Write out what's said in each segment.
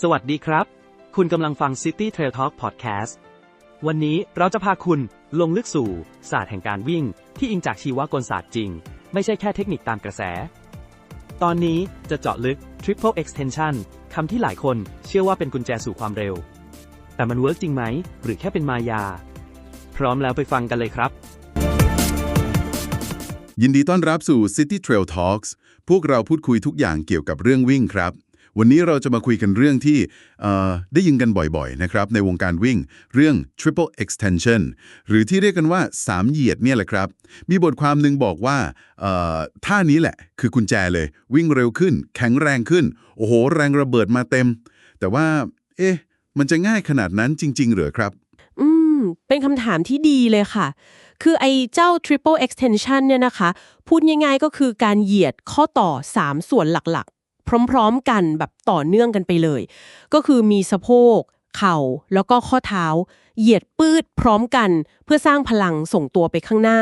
สวัสดีครับ คุณกำลังฟัง City Trail Talk Podcast วันนี้เราจะพาคุณลงลึกสู่ ศาสตร์แห่งการวิ่ง ที่อิงจากชีวกลศาสตร์จริง ไม่ใช่แค่เทคนิคตามกระแส ตอนนี้จะเจาะลึก Triple Extension คำที่หลายคนเชื่อว่าเป็นกุญแจสู่ความเร็ว แต่มันเวิร์กจริงไหม หรือแค่เป็นมายา พร้อมแล้วไปฟังกันเลยครับยินดีต้อนรับสู่ City Trail Talks พวกเราพูดคุยทุกอย่างเกี่ยวกับเรื่องวิ่งครับ วันนี้เราจะมาคุยกันเรื่องที่ได้ยินกันบ่อยๆนะครับในวงการวิ่งเรื่อง Triple Extension หรือที่เรียกกันว่า 3 เหยียดเนี่ยแหละครับ มีบทความหนึ่งบอกว่าท่านี้แหละคือกุญแจเลย วิ่งเร็วขึ้น แข็งแรงขึ้น โอ้โห แรงระเบิดมาเต็ม แต่ว่า เอ๊ะ มันจะง่ายขนาดนั้นจริง ๆ หรือครับ อืม เป็นคำถามที่ดีเลยค่ะ คือไอ้เจ้า triple extension เนี่ยนะคะ พูดง่ายๆก็คือการเหยียดข้อต่อ 3 ส่วนหลักๆ พร้อมๆกันแบบต่อเนื่องกันไปเลย ก็คือมีสะโพก เข่าแล้วก็ข้อเท้า เหยียดปืดพร้อมกัน เพื่อสร้างพลังส่งตัวไปข้างหน้า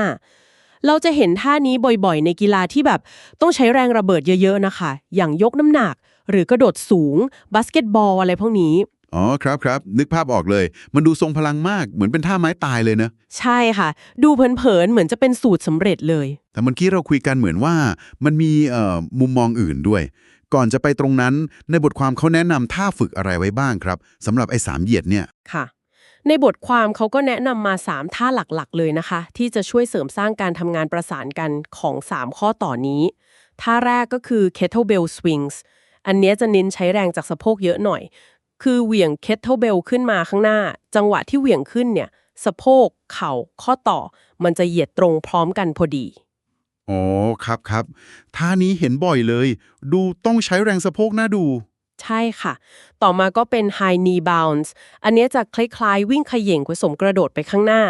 เราจะเห็นท่านี้บ่อยๆ ในกีฬาที่แบบต้องใช้แรงระเบิดเยอะๆนะคะ อย่างยกน้ำหนัก หรือกระโดดสูงบาสเกตบอลอะไรพวกนี้อ๋อครับครับนึกภาพออกเลย มันดูทรงพลังมากเหมือนเป็นท่าไม้ตายเลยนะใช่ค่ะ ดูเผินๆเหมือนจะเป็นสูตรสำเร็จเลย แต่เมื่อกี้เราคุยกันเหมือนว่า มันมีเอ่อมุมมองอื่นด้วย ก่อนจะไปตรงนั้น ในบทความเขาแนะนำท่าฝึกอะไรไว้บ้างครับสำหรับไอ้สามเหยียดเนี่ย ค่ะ ในบทความเขาก็แนะนำมา 3 ท่าหลักๆ เลยนะคะ ที่จะช่วยเสริมสร้างการทำงานประสานกันของ 3 ข้อต่อนี้ ท่าแรกก็คือ kettlebell swings อันเนี้ยจะเน้นใช้แรงจากสะโพกเยอะหน่อย คือเหวี่ยง kettlebell ขึ้นมาข้างหน้า จังหวะที่เหวี่ยงขึ้นเนี่ยสะโพก เข่า ข้อต่อ มันจะเหยียดตรงพร้อมกันพอดี อ๋อครับครับท่านี้เห็นบ่อยเลย ดูต้องใช้แรงสะโพกน่าดู ใช่ค่ะ ต่อมาก็เป็น high knee bounce อันเนี้ยจะคล้ายๆ วิ่งเขย่งผสมกระโดดไปข้างหน้า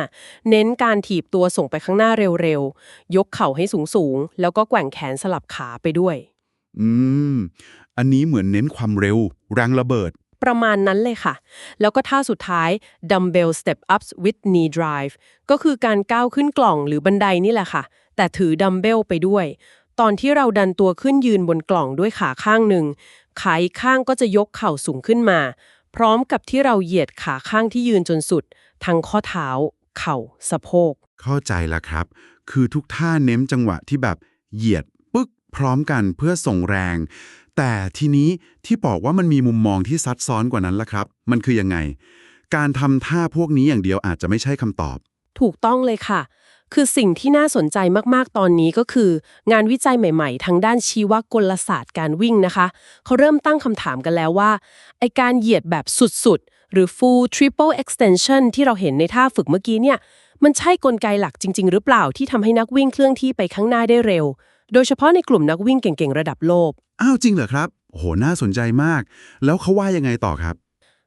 เน้นการถีบตัวส่งไปข้างหน้าเร็วๆ ยกเข่าให้สูงๆ แล้วก็แกว่งแขนสลับขาไปด้วย อืม อันนี้เหมือนเน้นความเร็ว แรงระเบิด ประมาณนั้นเลยค่ะ แล้วก็ท่าสุดท้าย dumbbell step ups with knee drive ก็คือการก้าวขึ้นกล่องหรือบันไดนี่แหละค่ะ แต่ถือดัมเบลไปด้วย ตอนที่เราดันตัวขึ้นยืนบนกล่องด้วยขาข้างหนึ่ง ขาอีกข้างก็จะยกเข่าสูงขึ้นมา พร้อมกับที่เราเหยียดขาข้างที่ยืนจนสุด ทั้งข้อเท้า เข่า สะโพก เข้าใจแล้วครับ คือทุกท่าเน้นจังหวะที่แบบเหยียดปึ๊กพร้อมกันเพื่อส่งแรง แต่ทีนี้ที่บอกว่ามันมีมุมมองที่ซับซ้อนกว่านั้นละครับ มันคือยังไง การทำท่าพวกนี้อย่างเดียวอาจจะไม่ใช่คำตอบ ถูกต้องเลยค่ะ คือสิ่งที่น่าสนใจมาก ๆ ตอนนี้ก็คือ งานวิจัยใหม่ ๆ ทางด้านชีวกลศาสตร์การวิ่งนะคะ เขาเริ่มตั้งคำถามกันแล้วว่า ไอการเหยียดแบบสุด ๆ หรือ full triple extension ที่เราเห็นในท่าฝึกเมื่อกี้เนี่ย มันใช่กลไกหลักจริง ๆ หรือเปล่าที่ทำให้นักวิ่งเคลื่อนที่ไปข้างหน้าได้เร็ว โดยเฉพาะในกลุ่มนักวิ่งเก่ง ๆ ระดับโลก อ้าวจริงเหรอครับโอ้โหน่าสนใจมาก แล้วเขาว่ายังไงต่อครับ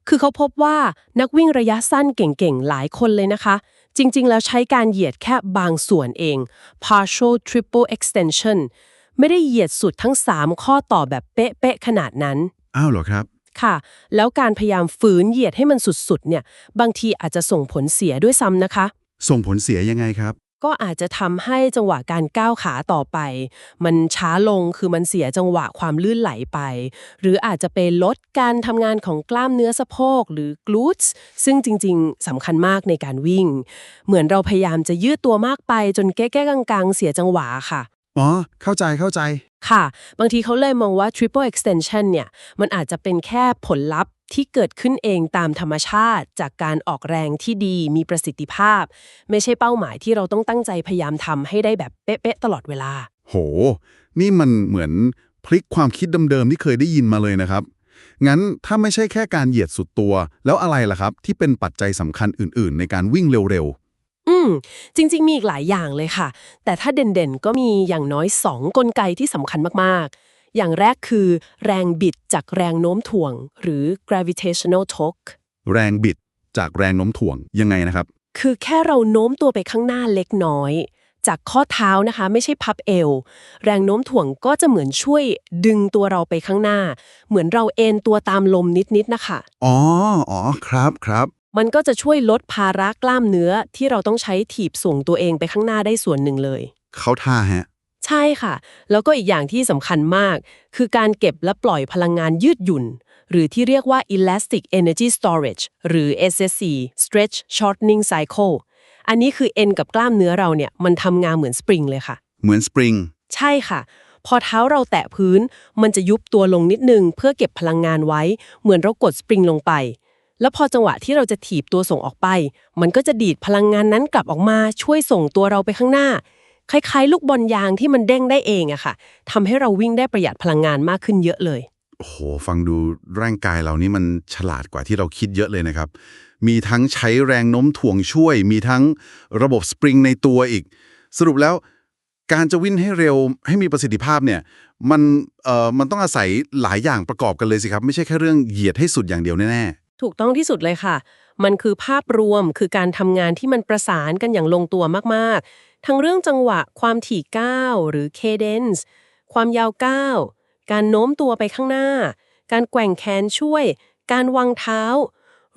คือเขาพบว่านักวิ่งระยะสั้นเก่ง ๆ หลายคนเลยนะคะ จริง ๆ แล้วใช้การเหยียดแค่บางส่วนเอง partial triple extension ไม่ได้เหยียดสุดทั้ง 3 ข้อต่อแบบเป๊ะๆขนาดนั้น อ้าวเหรอครับ ค่ะ แล้วการพยายามฝืนเหยียดให้มันสุดๆเนี่ย บางทีอาจจะส่งผลเสียด้วยซ้ำนะคะ ส่งผลเสียยังไงครับ ก็อาจจะทำให้จังหวะการก้าวขาต่อไป มันช้าลงคือมันเสียจังหวะความลื่นไหลไป หรืออาจจะไปลดการทำงานของกล้ามเนื้อสะโพกหรือ glutes ซึ่งจริง ๆสำคัญมากในการวิ่ง เหมือนเราพยายามจะยืดตัวมากไปจนแก้ๆกลางๆ เสียจังหวะค่ะ อ๋อ เข้าใจเข้าใจ ค่ะ บางทีเขาเลยมองว่า triple extension เนี่ย มันอาจจะเป็นแค่ผลลัพธ์ที่เกิดขึ้นเองตามธรรมชาติ จากการออกแรงที่ดีมีประสิทธิภาพ ไม่ใช่เป้าหมายที่เราต้องตั้งใจพยายามทำให้ได้แบบเป๊ะๆตลอดเวลา โห นี่มันเหมือนพลิกความคิดเดิมๆที่เคยได้ยินมาเลยนะครับ งั้นถ้าไม่ใช่แค่การเหยียดสุดตัว แล้วอะไรล่ะครับ ที่เป็นปัจจัยสำคัญอื่น ๆ ในการวิ่งเร็วอื มจริง ๆ มีอีกหลายอย่างเลยค่ะ แต่ถ้าเด่นๆ ก็มีอย่างน้อย 2 กลไกที่สำคัญมากๆ อย่างแรกคือแรงบิดจากแรงโน้มถ่วง หรือ gravitational torque ๆแรงบิดจากแรงโน้มถ่วงยังไงนะครับ คือแค่เราโน้มตัวไปข้างหน้าเล็กน้อย จากข้อเท้านะคะ ไม่ใช่พับเอว แรงโน้มถ่วงก็จะเหมือนช่วยดึงตัวเราไปข้างหน้า เหมือนเราเอนตัวตามลมนิดๆนะคะ อ๋อ อ๋อ ครับครับ มันก็จะช่วยลดภาระกล้ามเนื้อที่เราต้องใช้ถีบส่งตัวเองไปข้างหน้าได้ส่วนหนึ่งเลย เขาท่าฮะ ใช่ค่ะ แล้วก็อีกอย่างที่สำคัญมาก คือการเก็บและปล่อยพลังงานยืดหยุ่น หรือที่เรียกว่า elastic energy storage หรือ SSC stretch shortening cycle อันนี้คือเอ็นกับกล้ามเนื้อเราเนี่ยมันทำงานเหมือนสปริงเลยค่ะ เหมือนสปริง ใช่ค่ะ พอเท้าเราแตะพื้น มันจะยุบตัวลงนิดนึง เพื่อเก็บพลังงานไว้ เหมือนเรากดสปริงลงไป แล้วพอจังหวะที่เราจะถีบตัวส่งออกไป มันก็จะดีดพลังงานนั้นกลับออกมาช่วยส่งตัวเราไปข้างหน้า คล้ายๆ ลูกบอลยางที่มันเด้งได้เองอะค่ะทำให้เราวิ่งได้ประหยัดพลังงานมากขึ้นเยอะเลยโอ้โหฟังดูร่างกายเรานี่มันฉลาดกว่าที่เราคิดเยอะเลยนะครับ มีทั้งใช้แรงโน้มถ่วงช่วย มีทั้งระบบสปริงในตัวอีก สรุปแล้วการจะวิ่งให้เร็วให้มีประสิทธิภาพเนี่ยมันเอ่อมันต้องอาศัยหลายอย่างประกอบกันเลยสิครับ ไม่ใช่แค่เรื่องเหยียดให้สุดอย่างเดียวแน่ ถูกต้องที่สุดเลยค่ะ มันคือภาพรวมคือการทำงานที่มันประสานกันอย่างลงตัวมากๆ ทั้งเรื่องจังหวะ ความถี่ก้าวหรือ cadence ความยาวก้าว การโน้มตัวไปข้างหน้า การแกว่งแขนช่วย การวางเท้า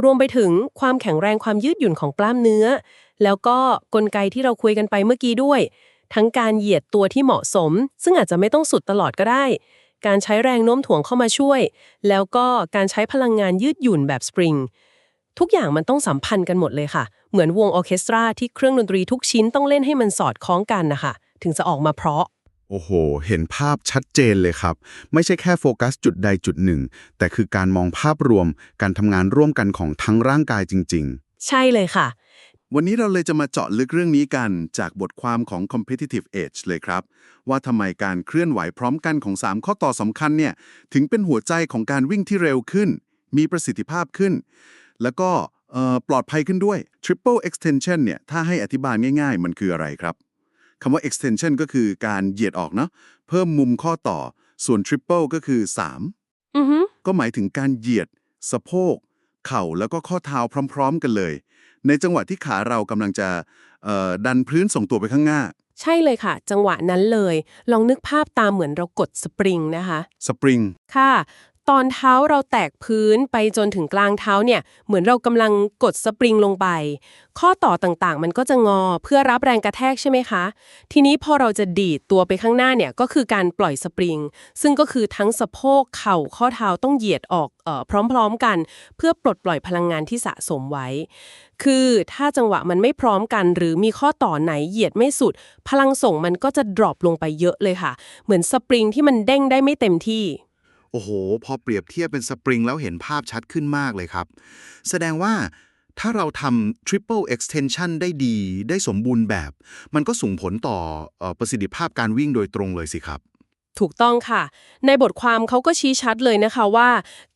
รวมไปถึงความแข็งแรงความยืดหยุ่นของกล้ามเนื้อ แล้วก็กลไกที่เราคุยกันไปเมื่อกี้ด้วย ทั้งการเหยียดตัวที่เหมาะสม ซึ่งอาจจะไม่ต้องสุดตลอดก็ได้ การใช้แรงโน้มถ่วงเข้ามาช่วย แล้วก็การใช้พลังงานยืดหยุ่นแบบสปริงทุกอย่างมันต้องสัมพันธ์กันหมดเลยค่ะ เหมือนวงออร์เคสตราที่เครื่องดนตรีทุกชิ้นต้องเล่นให้มันสอดคล้องกันนะคะ ถึงจะออกมาเพราะๆโอ้โห เห็นภาพชัดเจนเลยครับ ไม่ใช่แค่โฟกัสจุดใดจุดหนึ่ง แต่คือการมองภาพรวม การทำงานร่วมกันของทั้งร่างกายจริง ๆ ใช่เลยค่ะ วันนี้เราเลยจะมาเจาะลึกเรื่องนี้กันจากบทความของ Competitive Edge เลยครับ ว่าทำไมการเคลื่อนไหวพร้อมกันของ 3 ข้อต่อสำคัญเนี่ยถึงเป็นหัวใจของการวิ่งที่เร็วขึ้น มีประสิทธิภาพขึ้น แล้วก็เอ่อปลอดภัยขึ้นด้วย Triple Extension เนี่ยถ้าให้อธิบายง่าย ๆ มันคืออะไรครับคำว่า extension ก็คือการเหยียดออกเนาะเพิ่มมุมข้อต่อ ส่วน triple ก็คือ3อือฮึก็หมายถึงการเหยียด สะโพก เข่าแล้วก็ข้อเท้าพร้อม ๆ กันเลย ในจังหวะที่ขาเรากำลังจะเอ่อดันพื้นส่งตัวไปข้างหน้า ใช่เลยค่ะ จังหวะนั้นเลย ลองนึกภาพตามเหมือนเรากดสปริงนะคะ สปริง ค่ะ ตอนเท้าเราแตกพื้นไปจนถึงกลางเท้าเนี่ย เหมือนเรากำลังกดสปริงลงไป ข้อต่อต่างๆ มันก็จะงอเพื่อรับแรงกระแทกใช่ไหมคะ ทีนี้พอเราจะดีดตัวไปข้างหน้าเนี่ยก็คือการปล่อยสปริง ซึ่งก็คือทั้งสะโพกเข่าข้อเท้าต้องเหยียดออกเอ่อพร้อมๆกัน เพื่อปลดปล่อยพลังงานที่สะสมไว้ คือถ้าจังหวะมันไม่พร้อมกัน หรือมีข้อต่อไหนเหยียดไม่สุด พลังส่งมันก็จะดรอปลงไปเยอะเลยค่ะ เหมือนสปริงที่มันเด้งได้ไม่เต็มที่ โอ้โห พอเปรียบเทียบเป็นสปริงแล้วเห็นภาพชัดขึ้นมากเลยครับ แสดงว่าถ้าเราทำ triple extension ได้ดีได้สมบูรณ์แบบ มันก็ส่งผลต่อเอ่อประสิทธิภาพการวิ่งโดยตรงเลยสิครับ ถูกต้องค่ะ ในบทความเขาก็ชี้ชัดเลยนะคะว่า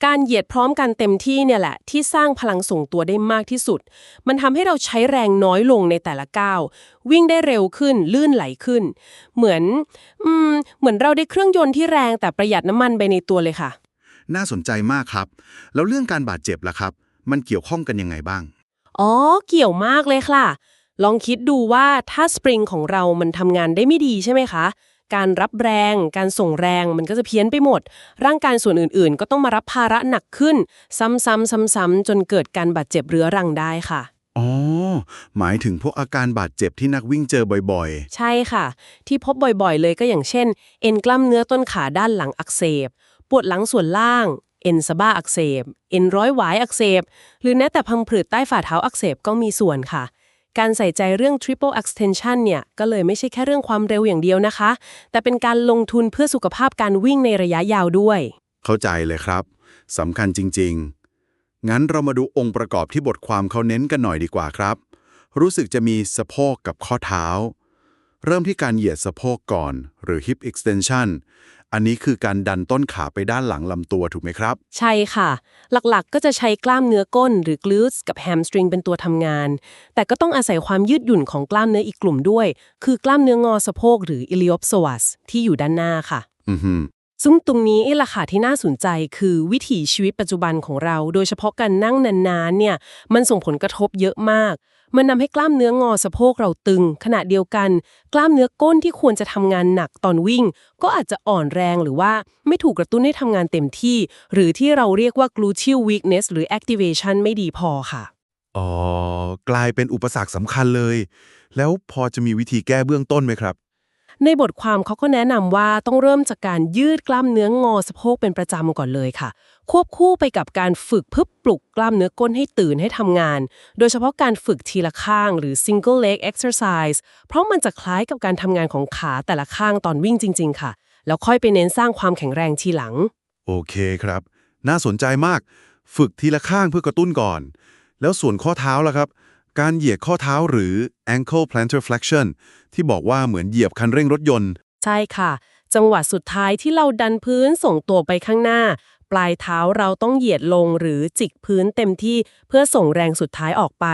การเหยียดพร้อมกันเต็มที่เนี่ยแหละ ที่สร้างพลังส่งตัวได้มากที่สุด มันทำให้เราใช้แรงน้อยลงในแต่ละก้าว วิ่งได้เร็วขึ้น ลื่นไหลขึ้น เหมือน อืม เหมือนเราได้เครื่องยนต์ที่แรงแต่ประหยัดน้ำมันไปในตัวเลยค่ะ น่าสนใจมากครับ แล้วเรื่องการบาดเจ็บล่ะครับ มันเกี่ยวข้องกันยังไงบ้าง อ๋อ เกี่ยวมากเลยค่ะ ลองคิดดูว่าถ้าสปริงของเรามันทำงานได้ไม่ดีใช่ไหมคะ การรับแรง การส่งแรงมันก็จะเพี้ยนไปหมด ร่างกายส่วนอื่นๆ ก็ต้องมารับภาระหนักขึ้น ซ้ำๆซ้ำๆจนเกิดการบาดเจ็บเรื้อรังได้ค่ะอ๋อ หมายถึงพวกอาการบาดเจ็บที่นักวิ่งเจอบ่อยใช่ค่ะ ที่พบบ่อยๆ เลยก็อย่างเช่น เอ็นกล้ามเนื้อต้นขาด้านหลังอักเสบ ปวดหลังส่วนล่าง เอ็นสะบ้าอักเสบ เอ็นร้อยหวายอักเสบ หรือแม้แต่พังผืดใต้ฝ่าเท้าอักเสบก็มีส่วนค่ะ การใส่ใจเรื่อง triple extension เนี่ยก็เลยไม่ใช่แค่เรื่องความเร็วอย่างเดียวนะคะ แต่เป็นการลงทุนเพื่อสุขภาพการวิ่งในระยะยาวด้วย เข้าใจเลยครับสำคัญจริง ๆ งั้นเรามาดูองค์ประกอบที่บทความเขาเน้นกันหน่อยดีกว่าครับ รู้สึกจะมีสะโพกกับข้อเท้า เริ่มที่การเหยียดสะโพกก่อน หรือ hip extension อันนี้คือการดันต้นขาไปด้านหลังลำตัวถูกไหมครับ ใช่ค่ะ หลักๆ ก็จะใช้กล้ามเนื้อก้นหรือ glutes กับ hamstring เป็นตัวทำงาน แต่ก็ต้องอาศัยความยืดหยุ่นของกล้ามเนื้ออีกกลุ่มด้วย คือกล้ามเนื้องอสะโพกหรือ iliopsoas ที่อยู่ด้านหน้าค่ะ อือฮึซึ่งตรงนี้เองล่ะค่ะที่น่าสนใจคือวิถีชีวิตปัจจุบันของเรา โดยเฉพาะการนั่งนานๆเนี่ยมันส่งผลกระทบเยอะมาก มันนำให้กล้ามเนื้องอสะโพกเราตึง ขณะเดียวกัน กล้ามเนื้อก้นที่ควรจะทำงานหนักตอนวิ่ง ก็อาจจะอ่อนแรงหรือว่าไม่ถูกกระตุ้นให้ทำงานเต็มที่ หรือที่เราเรียกว่า gluteal weakness หรือ activation ไม่ดีพอค่ะอ๋อกลายเป็นอุปสรรคสำคัญเลย แล้วพอจะมีวิธีแก้เบื้องต้นไหมครับ ในบทความเขาก็แนะนำว่าต้องเริ่มจากการยืดกล้ามเนื้องอสะโพกเป็นประจำก่อนเลยค่ะ ควบคู่ไปกับการฝึกเพื่อปลุกกล้ามเนื้อก้นให้ตื่นให้ทำงาน โดยเฉพาะการฝึกทีละข้างหรือ single leg exercise เพราะมันจะคล้ายกับการทำงานของขาแต่ละข้างตอนวิ่งจริง ๆ ค่ะ แล้วค่อยไปเน้นสร้างความแข็งแรงทีหลัง โอเคครับ น่าสนใจมาก ฝึกทีละข้างเพื่อกระตุ้นก่อน แล้วส่วนข้อเท้าล่ะครับ การเหยียดข้อเท้าหรือ ankle plantar flexion ที่บอกว่าเหมือนเหยียบคันเร่งรถยนต์ ใช่ค่ะ จังหวะสุดท้ายที่เราดันพื้นส่งตัวไปข้างหน้า ปลายเท้าเราต้องเหยียดลงหรือจิกพื้นเต็มที่เพื่อส่งแรงสุดท้ายออกไป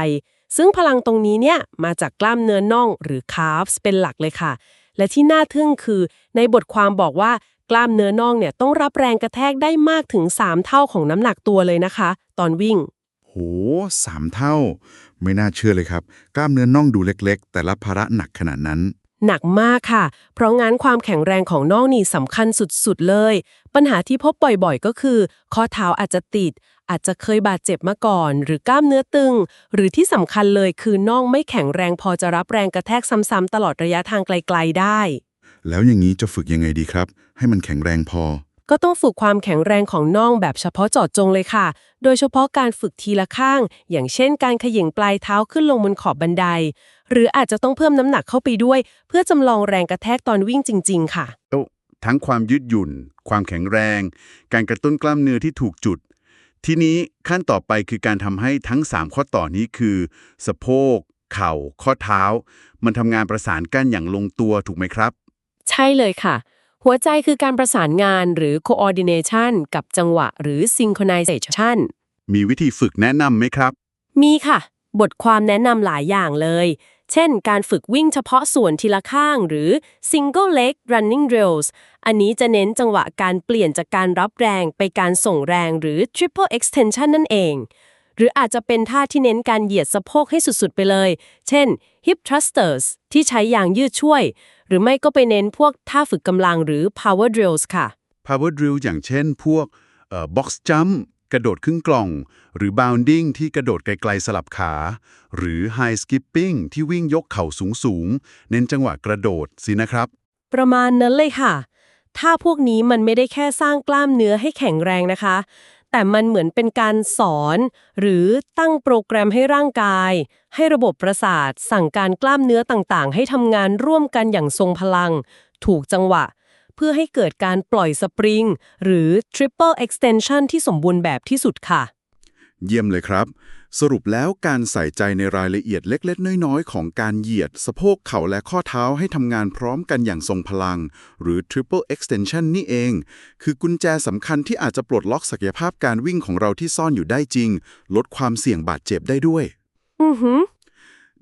ซึ่งพลังตรงนี้เนี่ยมาจากกล้ามเนื้อน่องหรือ calves เป็นหลักเลยค่ะ และที่น่าทึ่งคือ ในบทความบอกว่ากล้ามเนื้อน่องเนี่ยต้องรับแรงกระแทกได้มากถึง 3 เท่าของน้ำหนักตัวเลยนะคะ ตอนวิ่ง สามเท่า ไม่น่าเชื่อเลยครับ กล้ามเนื้อน่องดูเล็กๆ แต่รับภาระหนักขนาดนั้น หนักมากค่ะ เพราะงั้นความแข็งแรงของน่องนี่สำคัญสุดๆเลย ปัญหาที่พบบ่อยๆ ก็คือ ข้อเท้าอาจจะติด อาจจะเคยบาดเจ็บมาก่อน หรือกล้ามเนื้อตึง หรือที่สำคัญเลยคือน่องไม่แข็งแรงพอจะรับแรงกระแทกซ้ำๆตลอดระยะทางไกล ๆ ได้ แล้วอย่างนี้จะฝึกยังไงดีครับ ให้มันแข็งแรงพอ ก็ต้องฝึกความแข็งแรงของน่องแบบเฉพาะเจาะจงเลยค่ะ โดยเฉพาะการฝึกทีละข้าง อย่างเช่น การเขย่งปลายเท้าขึ้นลงบนขอบบันได หรืออาจจะต้องเพิ่มน้ำหนักเข้าไปด้วย เพื่อจำลองแรงกระแทกตอนวิ่งจริง ๆ ค่ะทั้งความยืดหยุ่น ความแข็งแรง การกระตุ้นกล้ามเนื้อที่ถูกจุด ทีนี้ขั้นต่อไปคือการทำให้ทั้ง 3 ข้อต่อนี้คือ สะโพก เข่า ข้อเท้า มันทำงานประสานกันอย่างลงตัวถูกไหมครับ ใช่เลยค่ะ หัวใจคือการประสานงานหรือ coordination กับจังหวะหรือ synchronization มีวิธีฝึกแนะนำไหมครับ มีค่ะ บทความแนะนำหลายอย่างเลย เช่น การฝึกวิ่งเฉพาะส่วนทีละข้างหรือ single leg running drills อันนี้จะเน้นจังหวะการเปลี่ยนจากการรับแรงไปการส่งแรงหรือ triple extension นั่นเอง หรืออาจจะเป็นท่าที่เน้นการเหยียดสะโพกให้สุดๆไปเลย เช่น hip thrusters ที่ใช้ยางยืดช่วย หรือไม่ก็ไปเน้นพวกท่าฝึกกำลังหรือ power drills ค่ะ power drill อย่างเช่น พวกเอ่อ box jump กระโดดครึ่งกล่อง หรือ bounding ที่กระโดดไกลๆสลับขา หรือ high skipping ที่วิ่งยกเข่าสูงๆ เน้นจังหวะกระโดดสินะครับ ประมาณนั้นเลยค่ะ ถ้าพวกนี้มันไม่ได้แค่สร้างกล้ามเนื้อให้แข็งแรงนะคะ แต่มันเหมือนเป็นการสอน หรือตั้งโปรแกรมให้ร่างกาย ให้ระบบประสาท สั่งการกล้ามเนื้อต่างๆ ให้ทำงานร่วมกันอย่างทรงพลัง ถูกจังหวะ เพื่อให้เกิดการปล่อยสปริง หรือ triple extension ที่สมบูรณ์แบบที่สุดค่ะ เยี่ยมเลยครับ สรุปแล้วการใส่ใจในรายละเอียดเล็ก ๆ น้อย ๆ ของการเหยียด สะโพกเข่าและข้อเท้าให้ทำงานพร้อมกันอย่างทรงพลัง หรือ triple extension นี่เอง คือกุญแจสำคัญที่อาจจะปลดล็อกศักยภาพการวิ่งของเราที่ซ่อนอยู่ได้จริง ลดความเสี่ยงบาดเจ็บได้ด้วย อือหือ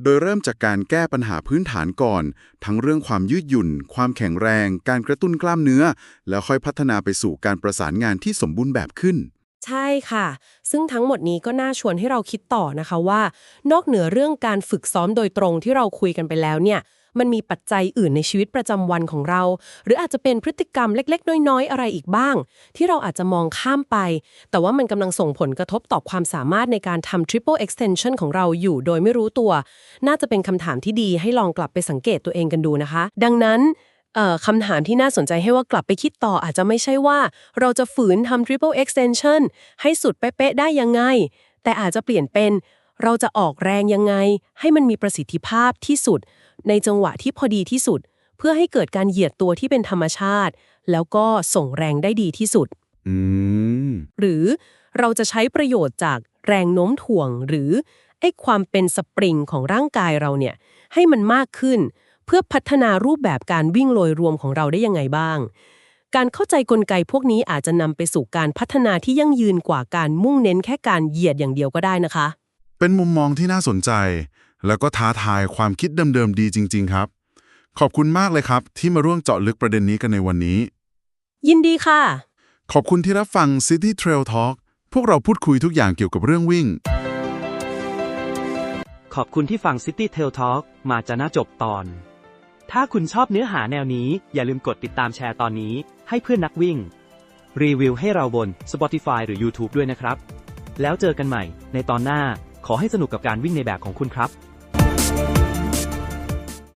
โดยเริ่มจากการแก้ปัญหาพื้นฐานก่อน ทั้งเรื่องความยืดหยุ่น ความแข็งแรง การกระตุ้นกล้ามเนื้อ แล้วค่อยพัฒนาไปสู่การประสานงานที่สมบูรณ์แบบขึ้น ใช่ค่ะ ซึ่งทั้งหมดนี้ก็น่าชวนให้เราคิดต่อนะคะว่า นอกเหนือเรื่องการฝึกซ้อมโดยตรงที่เราคุยกันไปแล้วเนี่ย มันมีปัจจัยอื่นในชีวิตประจำวันของเรา หรืออาจจะเป็นพฤติกรรมเล็ก ๆ น้อย ๆ อะไรอีกบ้าง ที่เราอาจจะมองข้ามไป แต่ว่ามันกำลังส่งผลกระทบต่อความสามารถในการทำ triple extension ของเราอยู่โดยไม่รู้ตัว น่าจะเป็นคำถามที่ดีให้ลองกลับไปสังเกตตัวเองกันดูนะคะ ดังนั้น คำถามที่น่าสนใจให้ว่ากลับไปคิดต่ออาจจะไม่ใช่ว่า เราจะฝืนทำ triple extension ให้สุดเป๊ะๆได้ยังไง แต่อาจจะเปลี่ยนเป็น เราจะออกแรงยังไง ให้มันมีประสิทธิภาพที่สุด ในจังหวะที่พอดีที่สุด เพื่อให้เกิดการเหยียดตัวที่เป็นธรรมชาติ แล้วก็ส่งแรงได้ดีที่สุดอืมหรือเราจะใช้ประโยชน์จากแรงโน้มถ่วงหรือไอ้ความเป็นสปริงของร่างกายเราเนี่ยให้มันมากขึ้น เพื่อพัฒนารูปแบบการวิ่งโดยรวมของเราได้ยังไงบ้าง การเข้าใจกลไกพวกนี้อาจจะนำไปสู่การพัฒนาที่ยั่งยืนกว่าการมุ่งเน้นแค่การเหยียดอย่างเดียวก็ได้นะคะ เป็นมุมมองที่น่าสนใจ แล้วก็ท้าทายความคิดเดิมๆดีจริง ๆ ครับ ขอบคุณมากเลยครับ ที่มาร่วมเจาะลึกประเด็นนี้กันในวันนี้ ยินดีค่ะ ขอบคุณที่รับฟัง City Trail Talk พวกเราพูดคุยทุกอย่างเกี่ยวกับเรื่องวิ่ง ขอบคุณที่ฟัง City Tail Talk มาจะน่าจบตอน ถ้าคุณชอบเนื้อหาแนวนี้ อย่าลืมกดติดตามแชร์ตอนนี้ ให้เพื่อนนักวิ่ง รีวิวให้เราบน Spotify หรือ YouTube ด้วยนะครับ แล้วเจอกันใหม่ในตอนหน้าขอให้สนุกกับการวิ่งในแบบของคุณครับ